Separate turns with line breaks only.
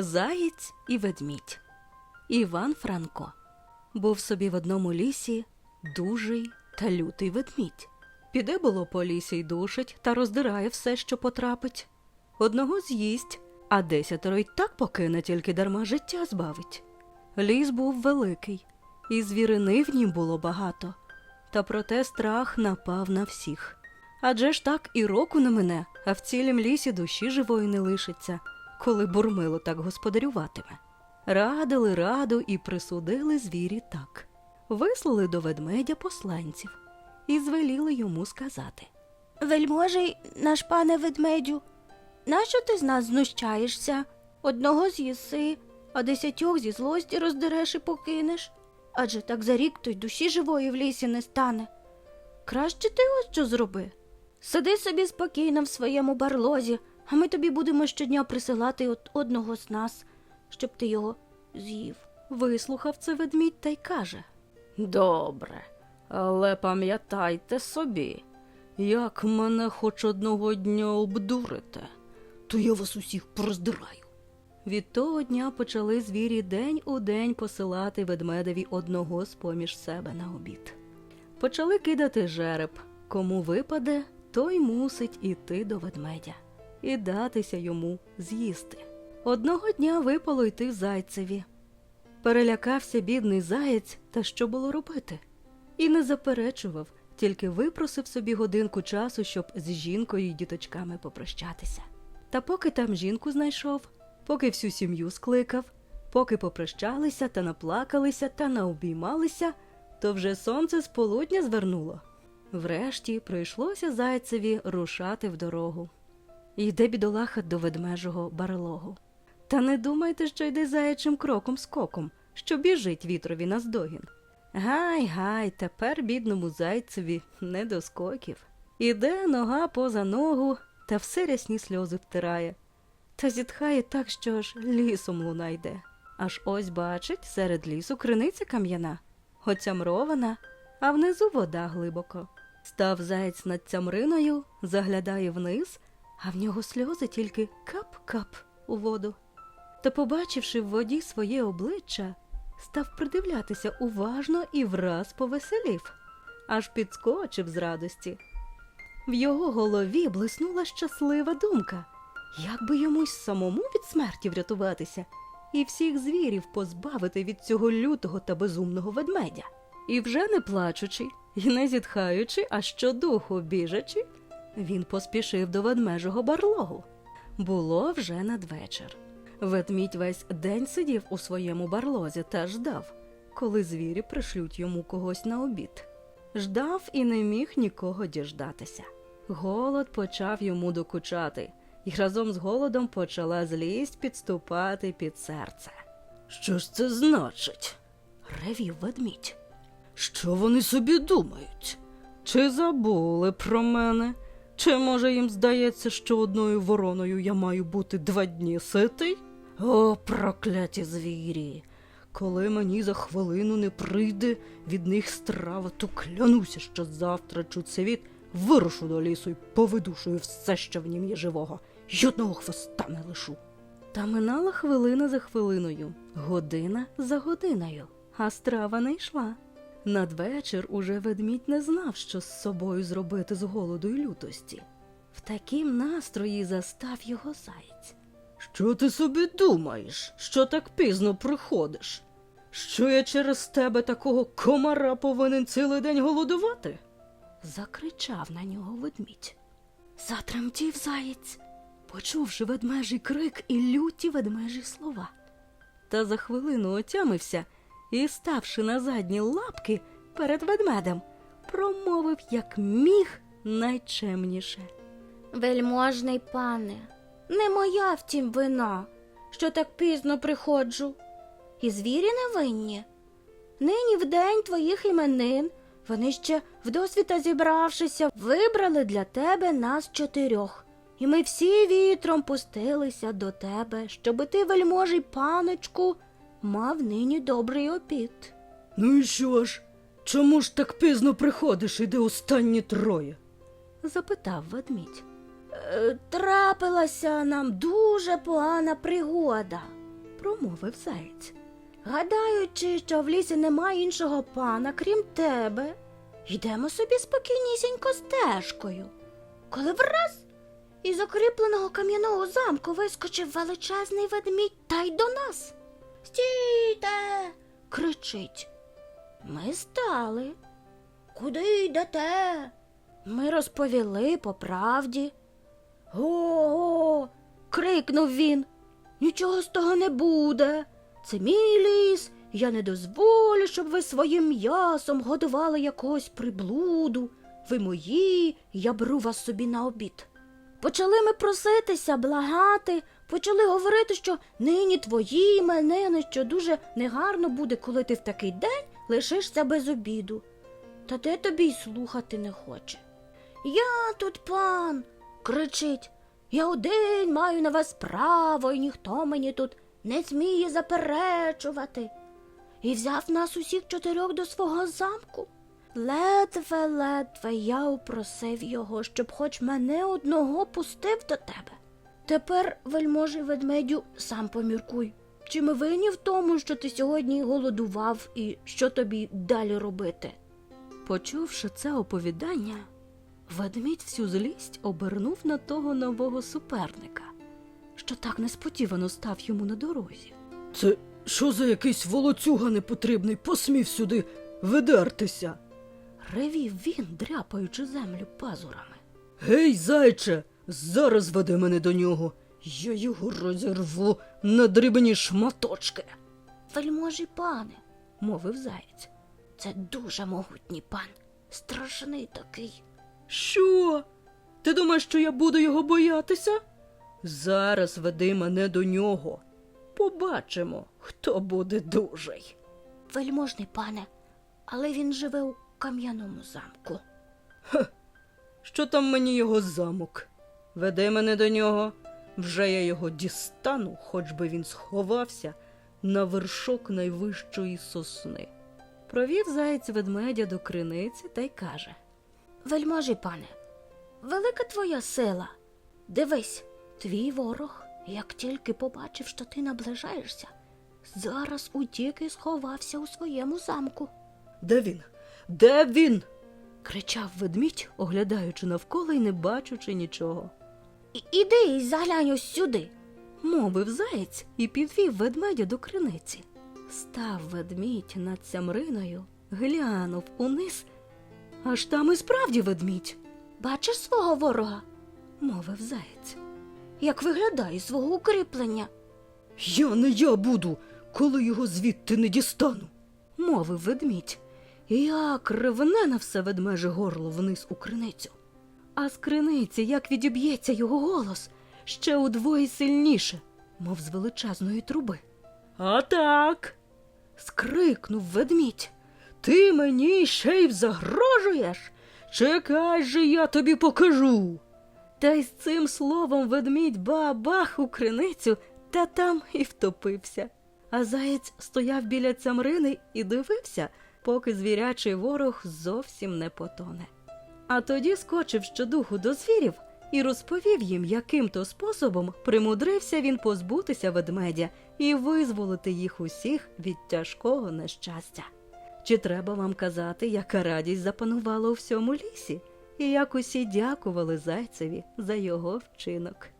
Заєць і ведмідь. Іван Франко. Був собі в одному лісі дужий та лютий ведмідь. Піде було по лісі й душить та роздирає все, що потрапить. Одного з'їсть, а десятеро й так покине, тільки дарма життя збавить. Ліс був великий, і звірини в нім було багато. Та проте страх напав на всіх. Адже ж так і року не мине, а в цілім лісі душі живої не лишиться, коли бурмило так господарюватиме. Радили раду і присудили звірі так. Вислали до ведмедя посланців і звеліли йому сказати.
Вельможий, наш пане ведмедю, нащо ти з нас знущаєшся? Одного з'їси, а десятьох зі злості роздереш і покинеш. Адже так за рік то й душі живої в лісі не стане. Краще ти ось що зроби. Сиди собі спокійно в своєму барлозі, а ми тобі будемо щодня присилати от одного з нас, щоб ти його з'їв.
Вислухав це ведмідь та й каже Добре, але пам'ятайте собі, як мене хоч одного дня обдурите, то я вас усіх пороздираю. Від того дня почали звірі день у день посилати ведмедеві одного з поміж себе на обід. Почали кидати жереб. Кому випаде, той мусить іти до ведмедя і датися йому з'їсти. Одного дня випало йти зайцеві. Перелякався бідний заєць, та що було робити? І не заперечував, тільки випросив собі годинку часу, щоб з жінкою й діточками попрощатися. Та поки там жінку знайшов, поки всю сім'ю скликав, поки попрощалися та наплакалися та наобіймалися, то вже сонце з полудня звернуло. Врешті прийшлося зайцеві рушати в дорогу. Йде бідолаха до ведмежого барлогу. Та не думайте, що йде заячим кроком скоком, що біжить вітрові наздогін. Гай, гай, тепер бідному зайцеві не до скоків. Іде нога поза ногу та все рясні сльози втирає. Та зітхає так, що аж лісом луна йде. Аж ось бачить серед лісу криниця кам'яна, оцямрована, а внизу вода глибоко. Став заєць над цямриною, заглядає вниз, а в нього сльози тільки кап-кап у воду. Та, побачивши в воді своє обличчя, став придивлятися уважно і враз повеселів, аж підскочив з радості. В його голові блиснула щаслива думка, як би йому самому від смерті врятуватися і всіх звірів позбавити від цього лютого та безумного ведмедя. І вже не плачучи, і не зітхаючи, а щодуху біжачи, він поспішив до ведмежого барлогу. Було вже надвечір. Ведмідь весь день сидів у своєму барлозі та ждав, коли звірі пришлють йому когось на обід. Ждав і не міг нікого діждатися. Голод почав йому докучати, і разом з голодом почала злість підступати під серце. Що ж це значить? ревів ведмідь. Що вони собі думають? Чи забули про мене? Чи може їм здається, що одною вороною я маю бути два дні ситий? О, прокляті звірі! Коли мені за хвилину не прийде від них страва, то клянуся, що завтра цвіт вирушу до лісу і повидушую все, що в нім є живого, й одного хвоста не лишу. Та минала хвилина за хвилиною, година за годиною, а страва не йшла. Надвечір уже ведмідь не знав, що з собою зробити з голоду й лютості. В такім настрої застав його заєць. Що ти собі думаєш, що так пізно приходиш? Що я через тебе такого комара повинен цілий день голодувати? закричав на нього ведмідь. Затремтів заєць, почувши ведмежий крик і люті ведмежі слова. Та за хвилину отямився і, ставши на задні лапки перед ведмедем, промовив як міг найчемніше.
Вельможний пане, не моя втім вина, що так пізно приходжу. І звірі не винні. Нині в день твоїх іменин вони ще вдосвіта зібравшися, вибрали для тебе нас чотирьох. І ми всі вітром пустилися до тебе, щоби ти, вельможий паночку, мав нині добрий обід.
Ну і що ж? Чому ж так пізно приходиш, іде останні троє? запитав ведмідь.
Е, трапилася нам дуже погана пригода.
промовив заєць.
Гадаючи, що в лісі немає іншого пана, крім тебе, йдемо собі спокійнісінько стежкою. Коли враз із окріпленого кам'яного замку вискочив величезний ведмідь та й до нас. Стійте. кричить. Ми стали. Куди йдете? Ми розповіли по правді. Го-го. крикнув він. Нічого з того не буде. Це мій ліс. Я не дозволю, щоб ви своїм м'ясом годували якогось приблуду. Ви мої, я беру вас собі на обід. Почали ми проситися, благати, почали говорити, що нині твої іменини, що дуже негарно буде, коли ти в такий день лишишся без обіду. Та де тобі й слухати не хоче. Я тут пан, кричить. Я один маю на вас право, і ніхто мені тут не сміє заперечувати. І взяв нас усіх чотирьох до свого замку. Ледве-ледве я упросив його, щоб хоч мене одного пустив до тебе. Тепер, вельможий ведмедю, сам поміркуй. Чи ми винні в тому, що ти сьогодні голодував і що тобі далі робити?
Почувши це оповідання, ведмідь всю злість обернув на того нового суперника, що так несподівано став йому на дорозі.
Це що за якийсь волоцюга непотрібний посмів сюди видертися?
Ревів він, дряпаючи землю пазурами.
Гей, зайче, зараз веди мене до нього. Я його розірву на дрібні шматочки.
Вельможий пане,
Мовив заєць.
це дуже могутній пан, страшний такий.
Що? Ти думаєш, що я буду його боятися? Зараз веди мене до нього. Побачимо, хто буде дужий.
Вельможний пане, але він живе у кам'яному замку.
Що там мені його замок? Веди мене до нього. Вже я його дістану, хоч би він сховався на вершок найвищої сосни.
Провів заєць ведмедя до криниці та й каже.
Вельможий пане, велика твоя сила. Дивись, твій ворог, як тільки побачив, що ти наближаєшся, зараз утік і сховався у своєму замку.
Де він? Де він?
Кричав ведмідь, оглядаючи навколо і не бачучи нічого.
Іди і заглянь ось сюди.
Мовив заєць і підвів ведмедя до криниці. Став ведмідь над цямриною, глянув униз, аж там і справді ведмідь,
Бачиш свого ворога,
мовив заєць.
як виглядає свого укріплення.
Я не я буду, коли його звідти не дістану.
мовив ведмідь, як ревне на все ведмеже горло вниз у криницю. А з криниці, як відіб'ється його голос, ще удвоє сильніше, мов з величезної труби.
А так,
Скрикнув ведмідь.
ти мені ще й загрожуєш? Чекай же, я тобі покажу.
Та й з цим словом ведмідь бабах у криницю та там і втопився. А заєць стояв біля цямрини і дивився, поки звірячий ворог зовсім не потоне. А тоді скочив щодуху до звірів і розповів їм, яким то способом примудрився він позбутися ведмедя і визволити їх усіх від тяжкого нещастя. Чи треба вам казати, яка радість запанувала у всьому лісі, і як усі дякували зайцеві за його вчинок?